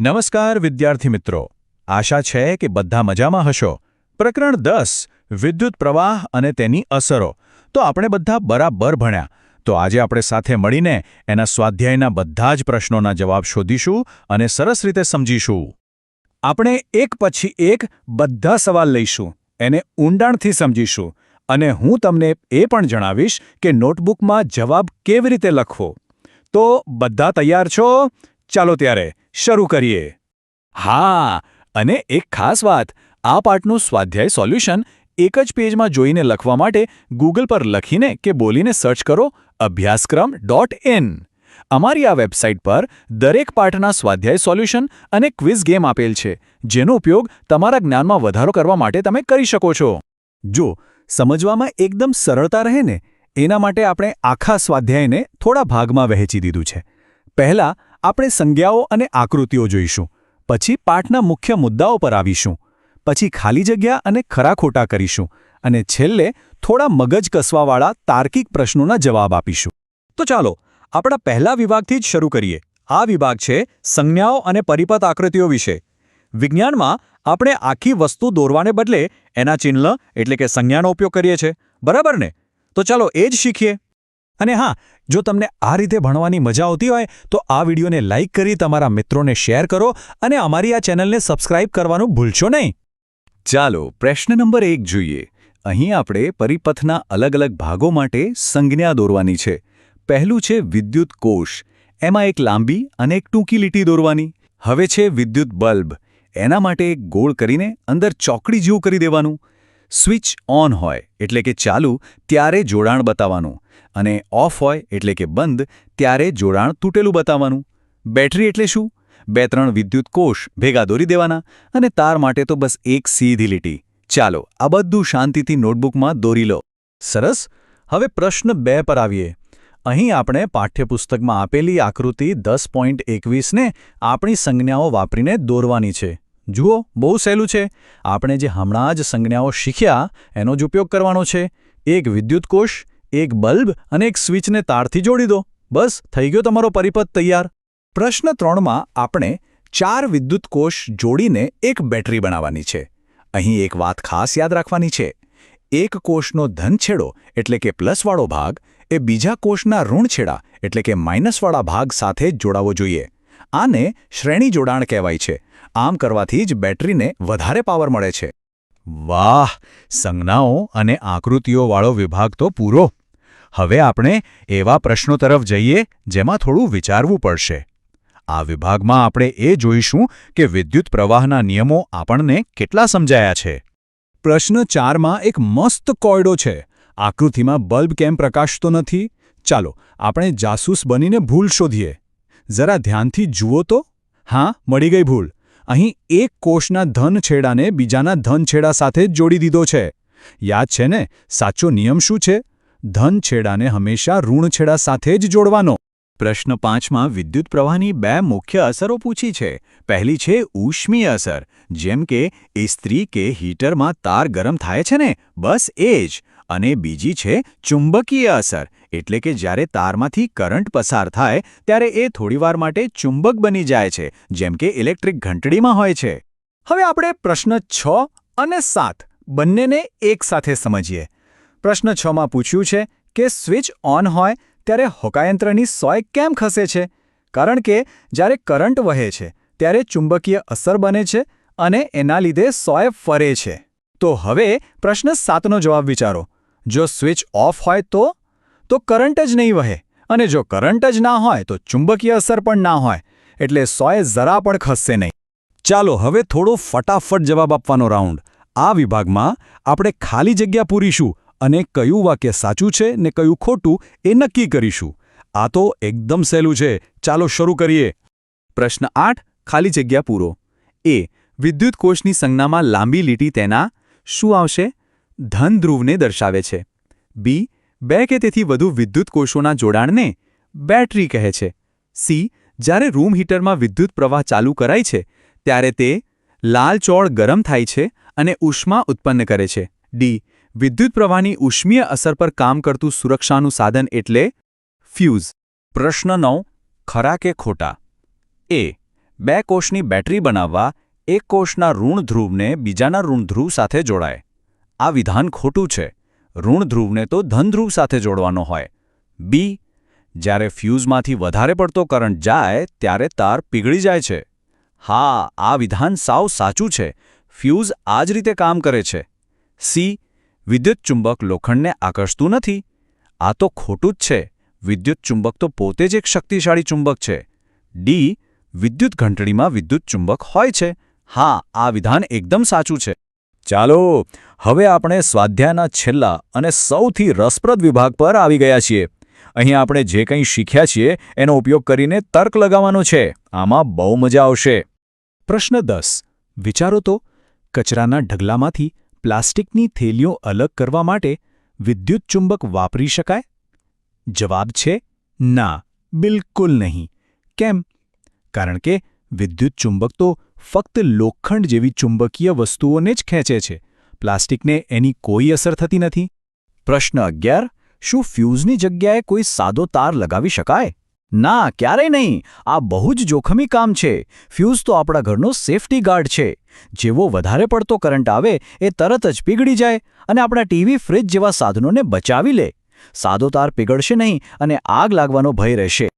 નમસ્કાર વિદ્યાર્થી મિત્રો. આશા છે કે બધા મજામાં હશો. પ્રકરણ દસ, વિદ્યુત પ્રવાહ અને તેની અસરો. તો આપણે બધા બરાબર ભણ્યા. તો આજે આપણે સાથે મળીને એના સ્વાધ્યાયના બધા જ પ્રશ્નોના જવાબ શોધીશું અને સરસ રીતે સમજીશું. આપણે એક પછી એક બધા સવાલ લઈશું. એને ઊંડાણથી સમજીશું. અને હું તમને એ પણ જણાવીશ કે નોટબુકમાં જવાબ કેવી રીતે લખવો. તો બધા તૈયાર છો? ચાલો ત્યારે શરૂ કરીએ. હા, અને એક ખાસ વાત, આ પાઠનું સ્વાધ્યાય સોલ્યુશન એક જ પેજમાં જોઈને લખવા માટે ગૂગલ પર લખીને કે બોલીને સર્ચ કરો અભ્યાસક્રમ ડોટ ઇન. અમારી આ વેબસાઇટ પર દરેક પાઠના સ્વાધ્યાય સોલ્યુશન અને ક્વિઝ ગેમ આપેલ છે, જેનો ઉપયોગ તમારા જ્ઞાનમાં વધારો કરવા માટે તમે કરી શકો છો. જો સમજવામાં એકદમ સરળતા રહે ને, એના માટે આપણે આખા સ્વાધ્યાયને થોડા ભાગમાં વહેંચી દીધું છે. પહેલા આપણે સંજ્ઞાઓ અને આકૃતિઓ જોઈશું, પછી પાઠના મુખ્ય મુદ્દાઓ પર આવીશું, પછી ખાલી જગ્યા અને ખરા ખોટા કરીશું, અને છેલ્લે થોડા મગજ કસવાવાળા તાર્કિક પ્રશ્નોના જવાબ આપીશું. તો ચાલો, આપણા પહેલા વિભાગથી જ શરૂ કરીએ. આ વિભાગ છે સંજ્ઞાઓ અને પરિપથ આકૃતિઓ વિશે. વિજ્ઞાનમાં આપણે આખી વસ્તુ દોરવાને બદલે એના ચિહ્ન એટલે કે સંજ્ઞાનો ઉપયોગ કરીએ છીએ. બરાબર ને? તો ચાલો એ જ શીખીએ. અને હા, જો તમને આ રીતે ભણવાની મજા આવતી હોય, તો આ વિડીયોને લાઇક કરી તમારા મિત્રોને શેર કરો અને અમારી આ ચેનલને સબસ્ક્રાઇબ કરવાનું ભૂલશો નહીં. ચાલો, પ્રશ્ન નંબર એક જોઈએ. અહીં આપણે પરિપથના અલગ અલગ ભાગો માટે સંજ્ઞા દોરવાની છે. પહેલું છે વિદ્યુત કોષ. એમાં એક લાંબી અને એક ટૂંકી લીટી દોરવાની. હવે છે વિદ્યુત બલ્બ. એના માટે એક ગોળ કરીને અંદર ચોકડી જેવું કરી દેવાનું. સ્વિચ ઓન હોય એટલે કે ચાલુ, ત્યારે જોડાણ બતાવવાનું. અને ઓફ હોય એટલે કે બંધ, ત્યારે જોડાણ તૂટેલું બતાવવાનું. બેટરી એટલે શું? બે ત્રણ વિદ્યુત કોષ ભેગા દોરી દેવાના અને તાર માટે તો બસ એક સીધી લીટી. ચાલો, આ બધું શાંતિથી નોટબુકમાં દોરી લો. સરસ? હવે પ્રશ્ન બે પર આવીએ. અહીં આપણે પાઠ્યપુસ્તકમાં આપેલી આકૃતિ દસ પોઈન્ટ એકવીસને આપણી સંજ્ઞાઓ વાપરીને દોરવાની છે. જુઓ, બહુ સહેલું છે. આપણે જે હમણાં જ સંજ્ઞાઓ શીખ્યા, એનો જ ઉપયોગ કરવાનો છે. એક વિદ્યુત કોષ એક બલ્બ અને એક સ્વિચને તારથી જોડી દો. બસ, થઈ ગયો તમારો પરિપથ તૈયાર. પ્રશ્ન ત્રણમાં આપણે ચાર વિદ્યુત કોષ જોડીને એક બેટરી બનાવવાની છે. અહીં એક વાત ખાસ યાદ રાખવાની છે. એક કોષનો ધન છેડો એટલે કે પ્લસવાળો ભાગ એ બીજા કોષના ઋણ છેડા એટલે કે માઇનસવાળા ભાગ સાથે જોડાવો જોઈએ. આને શ્રેણી જોડાણ કહેવાય છે. આમ કરવાથી જ બેટરીને વધારે પાવર મળે છે. વાહ, સંજ્ઞાઓ અને આકૃતિઓવાળો વિભાગ તો પૂરો. હવે આપણે એવા પ્રશ્નો તરફ જઈએ જેમાં થોડું વિચારવું પડશે. આ વિભાગમાં આપણે એ જોઈશું કે વિદ્યુત પ્રવાહના નિયમો આપણને કેટલા સમજાયા છે. પ્રશ્ન ચારમાં એક મસ્ત કોયડો છે. આકૃતિમાં બલ્બ કેમ પ્રકાશતો નથી? ચાલો, આપણે જાસૂસ બનીને ભૂલ શોધીએ. જરા ધ્યાનથી જુઓ તો? હા, મળી ગઈ ભૂલ. અહીં એક કોષના ધન છેડાને બીજાના ધન છેડા સાથે જોડી દીધો છે. યાદ છે ને, સાચો નિયમ શું છે? ધન છેડાને હંમેશા ઋણ છેડા સાથે જ જોડવાનો. પ્રશ્ન પાંચમાં, વિદ્યુત પ્રવાહની બે મુખ્ય અસરો પૂછી છે. પહેલી છે ઉષ્મીય અસર, જેમ કે ઇસ્ત્રી કે હીટરમાં તાર ગરમ થાય છે ને? બસ એ જ. અને બીજી છે ચુંબકીય અસર. એટલે કે જ્યારે તારમાંથી કરંટ પસાર થાય, ત્યારે એ થોડીવાર માટે ચુંબક બની જાય છે, જેમ કે ઇલેક્ટ્રિક ઘંટડીમાં હોય છે. હવે આપણે પ્રશ્ન છ અને સાત બંનેને એકસાથે સમજીએ. પ્રશ્ન છમાં પૂછ્યું છે કે સ્વિચ ઓન હોય, ત્યારે હોકાયંત્રની સોય કેમ ખસે છે? કારણ કે જ્યારે કરંટ વહે છે, ત્યારે ચુંબકીય અસર બને છે અને એના લીધે સોય ફરે છે. તો હવે પ્રશ્ન સાતનો જવાબ વિચારો. જો સ્વિચ ઓફ હોય તો તો કરંટ જ નહીં વહે. અને જો કરંટ જ ના હોય, તો ચુંબકીય અસર પણ ના હોય. એટલે સોય જરા પણ ખસશે નહીં. ચાલો હવે થોડો ફટાફટ જવાબ આપવાનો રાઉન્ડ. આ વિભાગમાં આપણે ખાલી જગ્યા પૂરીશું અને કયું વાક્ય સાચું છે ને કયું ખોટું એ નક્કી કરીશું. આ તો એકદમ સહેલું છે. ચાલો શરૂ કરીએ. પ્રશ્ન આઠ, ખાલી જગ્યા પૂરો. એ, વિદ્યુત કોષની સંજ્ઞામાં લાંબી લીટી તેના શું આવશે? ધન ધ્રુવને દર્શાવે છે. બી, બે કે તેથી વધુ વિદ્યુત કોષોના જોડાણને બેટરી કહે છે. સી, જ્યારે રૂમ હીટરમાં વિદ્યુત પ્રવાહ ચાલુ કરાય છે, ત્યારે તે લાલ ચોળ ગરમ થાય છે અને ઉષ્મા ઉત્પન્ન કરે છે. ડી, વિદ્યુત પ્રવાહની ઉષ્મીય અસર પર કામ કરતું સુરક્ષાનું સાધન એટલે ફ્યુઝ. પ્રશ્ન નવ, ખરા કે ખોટા? એ, બે કોષની બેટરી બનાવવા એક કોષના ઋણ ધ્રુવને બીજાના ઋણ ધ્રુવ સાથે જોડાય. આ વિધાન ખોટું છે. ઋણ ધ્રુવને તો ધન ધ્રુવ સાથે જોડવાનો હોય. બી જ્યારે ફ્યુઝમાંથી વધારે પડતો કરંટ જાય, ત્યારે તાર પીગળી જાય છે. હા, આ વિધાન સાવ સાચું છે. ફ્યુઝ આ જ રીતે કામ કરે છે. સી વિદ્યુત ચુંબક લોખંડને આકર્ષતું નથી. આ તો ખોટું જ છે. વિદ્યુત ચુંબક તો પોતે જ એક શક્તિશાળી ચુંબક છે. ડી વિદ્યુત ઘંટડીમાં વિદ્યુત ચુંબક હોય છે. હા, આ વિધાન એકદમ સાચું છે. ચાલો, હવે આપણે સ્વાધ્યાયના છેલ્લા અને સૌથી રસપ્રદ વિભાગ પર આવી ગયા છીએ. અહીં આપણે જે કંઈ શીખ્યા છીએ, એનો ઉપયોગ કરીને તર્ક લગાવવાનો છે. આમાં બહુ મજા આવશે. પ્રશ્ન દસ. વિચારો તો. કચરાના ઢગલામાંથી પ્લાસ્ટિકની થેલીઓ અલગ કરવા માટે વિદ્યુત ચુંબક વાપરી શકાય? જવાબ છે, ના, બિલકુલ નહીં. કેમ? કારણ કે વિદ્યુત ચુંબક તો ફક્ત લોખંડ જેવી ચુંબકીય વસ્તુઓને જ ખેંચે છે. પ્લાસ્ટિકને એની કોઈ અસર થતી નથી. પ્રશ્ન અગિયાર, શું ફ્યુઝની જગ્યાએ કોઈ સાદો તાર લગાવી શકાય? ના, ક્યારેય નહીં. આ બહુ જ જોખમી કામ છે. ફ્યુઝ તો આપણા ઘરનો સેફટી ગાર્ડ છે. જેવો વધારે પડતો કરંટ આવે, એ તરત જ પીગળી જાય અને આપણા ટીવી, ફ્રિજ જેવા સાધનોને બચાવી લે. સાદો તાર પીગળશે નહીં અને આગ લાગવાનો ભય રહેશે.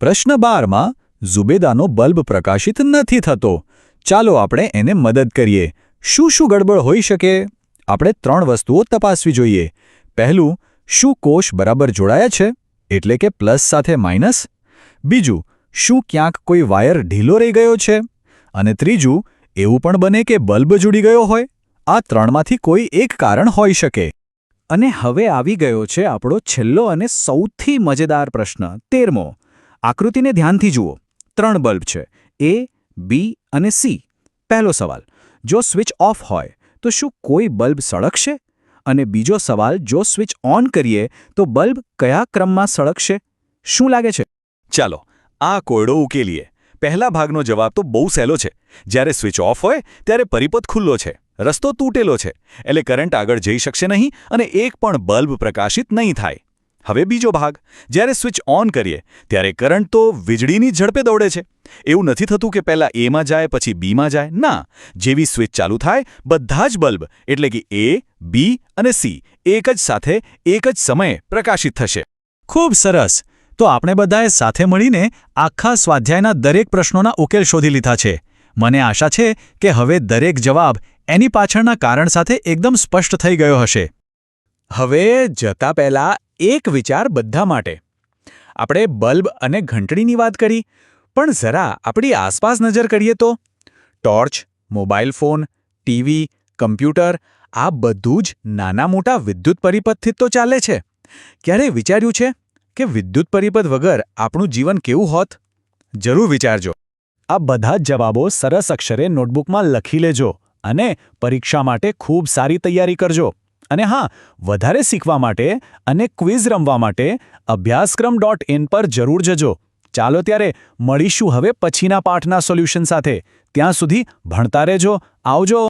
પ્રશ્ન બારમાં, ઝુબેદાનો બલ્બ પ્રકાશિત નથી થતો. ચાલો આપણે એને મદદ કરીએ. શું શું ગડબડ હોઈ શકે? આપણે ત્રણ વસ્તુઓ તપાસવી જોઈએ. પહેલું, શું કોષ બરાબર જોડાયા છે? એટલે કે પ્લસ સાથે માઇનસ? બીજું, શું ક્યાંક કોઈ વાયર ઢીલો રહી ગયો છે? અને ત્રીજું, એવું પણ બને કે બલ્બ જુડી ગયો હોય? આ ત્રણમાંથી કોઈ એક કારણ હોઈ શકે. અને હવે આવી ગયો છે આપણો છેલ્લો અને સૌથી મજેદાર પ્રશ્ન, તેરમો. આકૃતિને ધ્યાનથી જુઓ. ત્રણ બલ્બ છે. એ બી અને સી? પહેલો સવાલ, જો સ્વિચ ઓફ હોય, તો શું કોઈ બલ્બ સળગશે? અને બીજો સવાલ, જો સ્વિચ ઓન કરીએ, તો બલ્બ કયા ક્રમમાં સળગશે? શું લાગે છે? ચાલો, આ કોયડો ઉકેલીએ. પહેલા ભાગનો જવાબ તો બહુ સહેલો છે. જ્યારે સ્વિચ ઓફ હોય, ત્યારે પરિપથ ખુલ્લો છે. રસ્તો તૂટેલો છે. એટલે કરંટ આગળ જઈ શકશે નહીં અને એક પણ બલ્બ પ્રકાશિત નહીં થાય. હવે બીજો ભાગ જ્યારે સ્વિચ ઓન કરીએ ત્યારે કરંટ તો વીજળીની ઝડપે દોડે છે. એવું નથી થતું કે પહેલાં એમાં જાય પછી બીમાં જાય. ના જેવી સ્વિચ ચાલુ થાય બધા જ બલ્બ એટલે કે એ બી અને સી એક જ સાથે એક જ સમયે પ્રકાશિત થશે. ખૂબ સરસ. તો આપણે બધાએ સાથે મળીને આખા સ્વાધ્યાયના દરેક પ્રશ્નોના ઉકેલ શોધી લીધા છે. મને આશા છે કે હવે દરેક જવાબ એની પાછળના કારણ સાથે એકદમ સ્પષ્ટ થઈ ગયો હશે. હવે જતા પહેલા એક વિચાર બધા માટે. આપણે બલ્બ અને ઘંટડીની વાત કરી, પણ જરા આપણી આસપાસ નજર કરીએ તો. Torch, mobile phone, TV, computer, આ બધું જ નાના મોટા વિદ્યુત પરિપથથી તો ચાલે છે. ક્યારે વિચાર્યું છે કે વિદ્યુત પરિપથ વગર આપણું જીવન કેવું હોત? જરૂર વિચારજો. આ બધા જ જવાબો સરસ અક્ષરે નોટબુકમાં લખી લેજો અને પરીક્ષા માટે ખૂબ સારી તૈયારી કરજો. અને હા, વધારે શીખવા માટે અને ક્વિઝ રમવા માટે અભ્યાસક્રમ ડોટ ઇન પર જરૂર જજો. ચાલો ત્યારે મળીશું હવે પછીના પાઠના સોલ્યુશન સાથે. ત્યાં સુધી ભણતા રહેજો, આવજો.